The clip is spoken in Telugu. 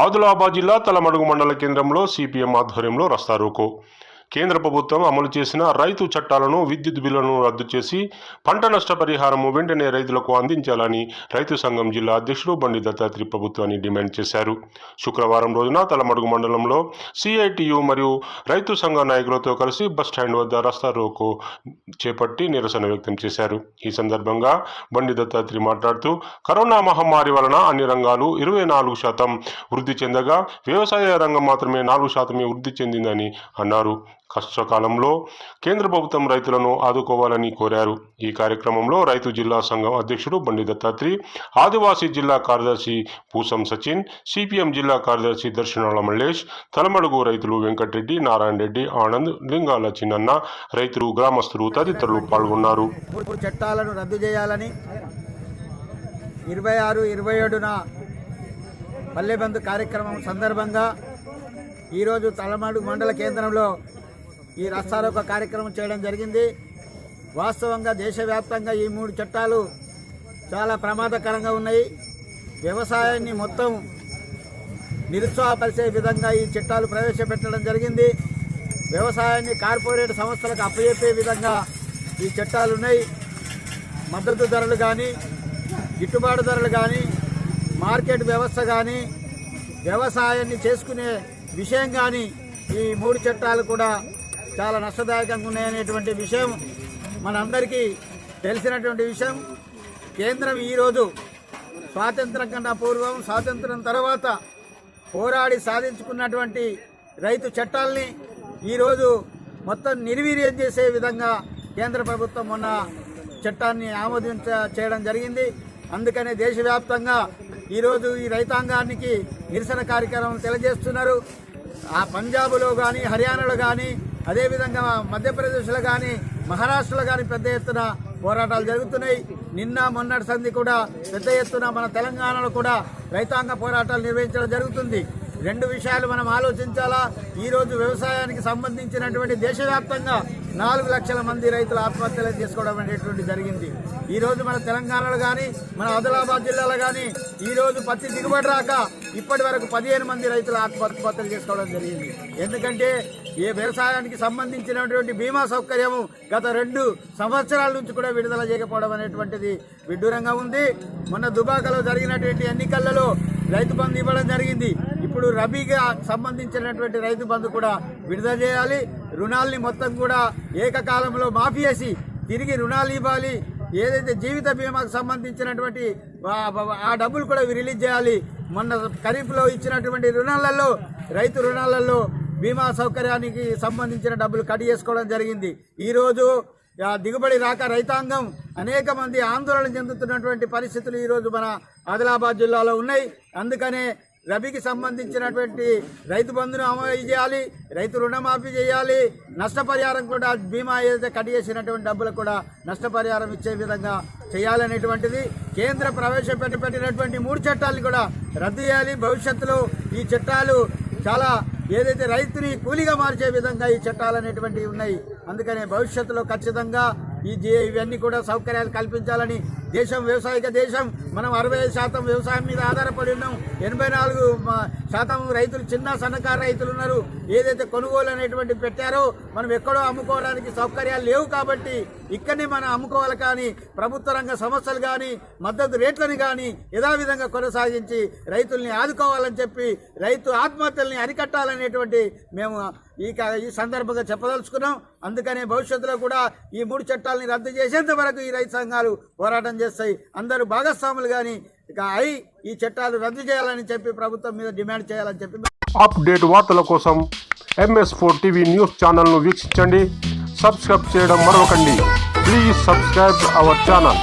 ఆదిలాబాద్ జిల్లా తలమడుగు మండల కేంద్రంలో సిపిఎం ఆధ్వర్యంలో రస్తారోకో కేంద్ర ప్రభుత్వం అమలు చేసిన రైతు చట్టాలను విద్యుత్ బిల్లులను రద్దు చేసి పంట నష్టపరిహారం వెంటనే రైతులకు అందించాలని రైతు సంఘం జిల్లా అధ్యక్షుడు బండి దత్తాత్రి ప్రభుత్వాన్ని డిమాండ్ చేశారు. శుక్రవారం రోజున తలమడుగు మండలంలో సిఐటియు మరియు రైతు సంఘ నాయకులతో కలిసి బస్ స్టాండ్ వద్ద రస్తారోకో చేపట్టి నిరసన వ్యక్తం చేశారు. ఈ సందర్భంగా బండి దత్తాత్రి మాట్లాడుతూ కరోనా మహమ్మారి వలన అన్ని రంగాలు ఇరవై నాలుగు శాతం వృద్ధి చెందగా వ్యవసాయ రంగం మాత్రమే నాలుగు శాతమే వృద్ధి చెందిందని అన్నారు. కష్టకాలంలో కేంద్ర ప్రభుత్వం రైతులను ఆదుకోవాలని కోరారు. ఈ కార్యక్రమంలో రైతు జిల్లా సంఘం అధ్యక్షుడు బండి దత్తాత్రి ఆదివాసీ జిల్లా కార్యదర్శి పూసం సచిన్ సిపిఎం జిల్లా కార్యదర్శి దర్శనాల మల్లేష్ తలమడుగు రైతులు వెంకటరెడ్డి నారాయణ రెడ్డి ఆనంద్ లింగాల చిన్నన్న రైతులు గ్రామస్తులు తదితరులు పాల్గొన్నారు. చట్టాలను రద్దు చేయాలని ఇరవై ఆరు ఇరవై ఏడున పల్లెబంధు కార్యక్రమం సందర్భంగా ఈరోజు తలమాడు మండల కేంద్రంలో ఈ రస్తారోక కార్యక్రమం చేయడం జరిగింది. వాస్తవంగా దేశవ్యాప్తంగా ఈ మూడు చట్టాలు చాలా ప్రమాదకరంగా ఉన్నాయి. వ్యవసాయాన్ని మొత్తం నిరుత్సాహపరిచే విధంగా ఈ చట్టాలు ప్రవేశపెట్టడం జరిగింది. వ్యవసాయాన్ని కార్పొరేట్ సంస్థలకు అప్పచెప్పే విధంగా ఈ చట్టాలు ఉన్నాయి. మద్దతు ధరలు కానీ గిట్టుబాటు ధరలు కానీ మార్కెట్ వ్యవస్థ కానీ వ్యవసాయాన్ని చేసుకునే విషయం కానీ ఈ మూడు చట్టాలు కూడా చాలా నష్టదాయకంగా ఉన్నాయనేటువంటి విషయం మనందరికీ తెలిసినటువంటి విషయం. కేంద్రం ఈరోజు స్వాతంత్రం కన్నా పూర్వం స్వాతంత్రం తర్వాత పోరాడి సాధించుకున్నటువంటి రైతు చట్టాల్ని ఈరోజు మొత్తం నిర్వీర్యం చేసే విధంగా కేంద్ర ప్రభుత్వం మొన్న చట్టాన్ని ఆమోదించ చేయడం జరిగింది. అందుకనే దేశవ్యాప్తంగా ఈరోజు ఈ రైతాంగానికి నిరసన కార్యక్రమం తెలియజేస్తున్నారు. ఆ పంజాబ్లో కానీ హర్యానాలో కానీ అదేవిధంగా మధ్యప్రదేశ్లో కానీ మహారాష్ట్రలో కానీ పెద్ద ఎత్తున పోరాటాలు జరుగుతున్నాయి. నిన్న మొన్నటి సంధి కూడా పెద్ద ఎత్తున మన తెలంగాణలో కూడా రైతాంగ పోరాటాలు నిర్వహించడం జరుగుతుంది. రెండు విషయాలు మనం ఆలోచించాలా? ఈరోజు వ్యవసాయానికి సంబంధించినటువంటి దేశవ్యాప్తంగా నాలుగు లక్షల మంది రైతులు ఆత్మహత్యలు చేసుకోవడం అనేటువంటి జరిగింది. ఈరోజు మన తెలంగాణలో కానీ మన ఆదిలాబాద్ జిల్లాలో కానీ ఈరోజు పత్తి దిగుబడి రాక ఇప్పటి వరకు పదిహేను మంది రైతులు ఆత్మహత్యలు చేసుకోవడం జరిగింది. ఎందుకంటే ఏ వ్యవసాయానికి సంబంధించినటువంటి బీమా సౌకర్యము గత రెండు సంవత్సరాల నుంచి కూడా విడుదల చేయకపోవడం అనేటువంటిది విడ్డూరంగా ఉంది. మొన్న దుబాకలో జరిగినటువంటి ఎన్నికలలో రైతు బంధు ఇవ్వడం జరిగింది. ఇప్పుడు రబీగా సంబంధించినటువంటి రైతు బంధు కూడా విడుదల చేయాలి. రుణాల్ని మొత్తం కూడా ఏకకాలంలో మాఫీ చేసి తిరిగి రుణాలు ఇవ్వాలి. ఏదైతే జీవిత బీమాకు సంబంధించినటువంటి ఆ- డబ్బులు కూడా రిలీజ్ చేయాలి. మొన్న ఖరీఫ్లో ఇచ్చినటువంటి రుణాలలో రైతు రుణాలలో బీమా సౌకర్యానికి సంబంధించిన డబ్బులు కట్ చేసుకోవడం జరిగింది. ఈరోజు దిగుబడి రాక రైతాంగం అనేక మంది ఆందోళన చెందుతున్నటువంటి పరిస్థితులు ఈరోజు మన ఆదిలాబాద్ జిల్లాలో ఉన్నాయి. అందుకనే రబీకి సంబంధించినటువంటి రైతు బంధును అమలు చేయాలి రైతు రుణమాఫీ చేయాలి నష్టపరిహారం కూడా బీమా ఏదైతే కట్ చేసినటువంటి డబ్బులు కూడా నష్టపరిహారం ఇచ్చే విధంగా చేయాలనేటువంటిది. కేంద్ర ప్రవేశపెట్టబెట్టినటువంటి మూడు చట్టాలను కూడా రద్దు చేయాలి. భవిష్యత్తులో ఈ చట్టాలు చాలా ఏదైతే రైతుని కూలీగా మార్చే విధంగా ఈ చట్టాలు అనేటువంటివి ఉన్నాయి. అందుకనే భవిష్యత్తులో ఖచ్చితంగా ఈ జే- ఇవన్నీ కూడా సౌకర్యాలు కల్పించాలని దేశం వ్యవసాయక దేశం. మనం అరవై ఐదు శాతం వ్యవసాయం మీద ఆధారపడి ఉన్నాం. ఎనభై నాలుగు శాతం రైతులు చిన్న సన్నకారు రైతులు ఉన్నారు. ఏదైతే కొనుగోలు అనేటువంటి పెట్టారో మనం ఎక్కడో అమ్ముకోవడానికి సౌకర్యాలు లేవు కాబట్టి ఇక్కడనే మనం అమ్ముకోవాలి కానీ ప్రభుత్వ రంగ సంస్థలు కానీ మద్దతు రేట్లను కానీ యథావిధంగా కొనసాగించి రైతుల్ని ఆదుకోవాలని చెప్పి రైతు ఆత్మహత్యల్ని అరికట్టాలనేటువంటి మేము ఈ క- ఈ సందర్భంగా చెప్పదలుచుకున్నాం. అందుకనే భవిష్యత్తులో కూడా ఈ మూడు చట్టాలని రద్దు చేసేంత వరకు ఈ రైతు సంఘాలు పోరాటం చేస్తాయి అందరూ భాగస్వాములు కానీ ఇక అయి ఈ చట్టాలు రద్దు చేయాలని చెప్పి ప్రభుత్వం మీద డిమాండ్ చేయాలని చెప్పి అప్డేట్ వార్తల కోసం ఎంఎస్ ఫోర్ టీవీ న్యూస్ ఛానల్ను వీక్షించండి. సబ్స్క్రైబ్ చేయడం మరొకండి. Please subscribe our channel.